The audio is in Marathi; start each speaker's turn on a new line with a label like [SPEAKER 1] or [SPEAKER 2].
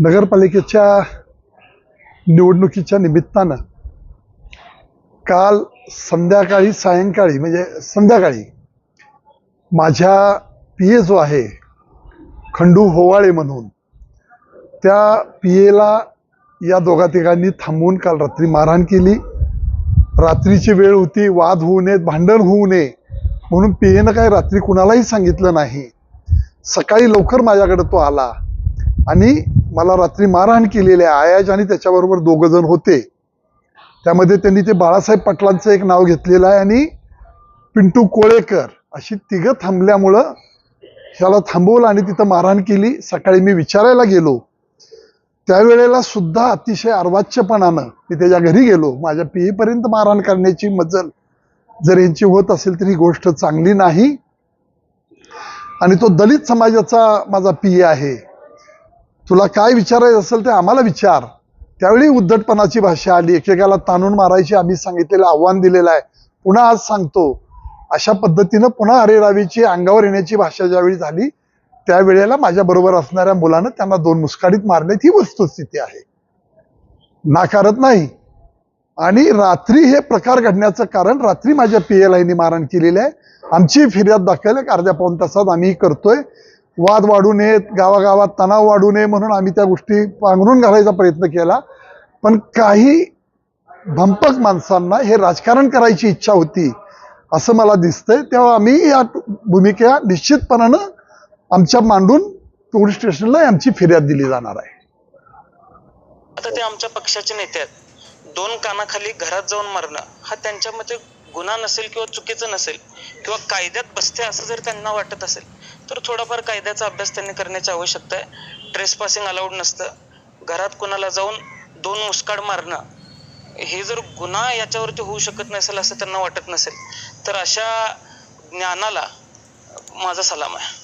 [SPEAKER 1] नगरपालिकेच्या निवडणुकीच्या निमित्तानं काल संध्याकाळी सायंकाळी म्हणजे संध्याकाळी माझ्या पी ए जो आहे खंडू होवाळे म्हणून त्या पी एला या दोघा तिघांनी थांबवून काल रात्री मारहाण केली. रात्रीची वेळ होती वाद होऊ नयेत भांडण होऊ नये म्हणून पी एनं काही रात्री कुणालाही सांगितलं नाही. सकाळी लवकर माझ्याकडे तो आला आणि मला रात्री मारहाण केलेली आहे. आयाज आणि त्याच्याबरोबर दोघं जण होते. त्यामध्ये त्यांनी ते बाळासाहेब पाटलांचं एक नाव घेतलेलं आहे आणि पिंटू कोळेकर अशी तिघं थांबल्यामुळं ह्याला थांबवलं आणि तिथं मारहाण केली. सकाळी मी विचारायला गेलो. त्यावेळेला सुद्धा अतिशय अर्वाच्यपणानं मी त्याच्या घरी गेलो. माझ्या पिढीपर्यंत मारहाण करण्याची मजल जर यांची होत असेल तर ही गोष्ट चांगली नाही. आणि तो दलित समाजाचा माझा पी आहे. तुला काय विचारायचं असेल ते आम्हाला विचार. त्यावेळी उद्धटपणाची भाषा आली. एकेकाला ताणून मारायची आम्ही सांगितलेलं आव्हान दिलेलं आहे. पुन्हा आज सांगतो. अशा पद्धतीनं पुन्हा अरेरावीची अंगावर येण्याची भाषा ज्यावेळी झाली त्यावेळेला माझ्या बरोबर असणाऱ्या मुलानं त्यांना दोन मुस्काडीत मारण्यात ही वस्तुस्थिती आहे. नाकारत नाही. आणि रात्री हे प्रकार घडण्याचं कारण रात्री माझ्या पी एल आयनी मारहाण केलेली आहे. आमची फिर्याद दाखल एक अर्ध्या पाऊन तासात आम्ही करतोय. वाद वाढू नयेत गावागावात तणाव वाढू नये म्हणून आम्ही त्या गोष्टी पांघरून घालायचा प्रयत्न केला. पण काही भंपक माणसांना हे राजकारण करायची इच्छा होती असं मला दिसतंय. तेव्हा आम्ही या भूमिका निश्चितपणानं आमच्या मांडून पोलीस स्टेशनला आमची फिर्याद दिली जाणार आहे.
[SPEAKER 2] आता ते आमच्या पक्षाचे नेते आहेत. दोन कानाखाली घरात जाऊन मारणं हा त्यांच्या मते गुन्हा नसेल किंवा चुकीचं नसेल किंवा कायद्यात बसते असं जर त्यांना वाटत असेल तर थोडाफार कायद्याचा अभ्यास त्यांनी करण्याची आवश्यकता आहे. ट्रेस पासिंग अलाउड नसतं. घरात कोणाला जाऊन दोन मुस्काड मारणं हे जर गुन्हा याच्यावरती होऊ शकत नसेल असं त्यांना वाटत नसेल तर अशा ज्ञानाला माझा सलाम आहे.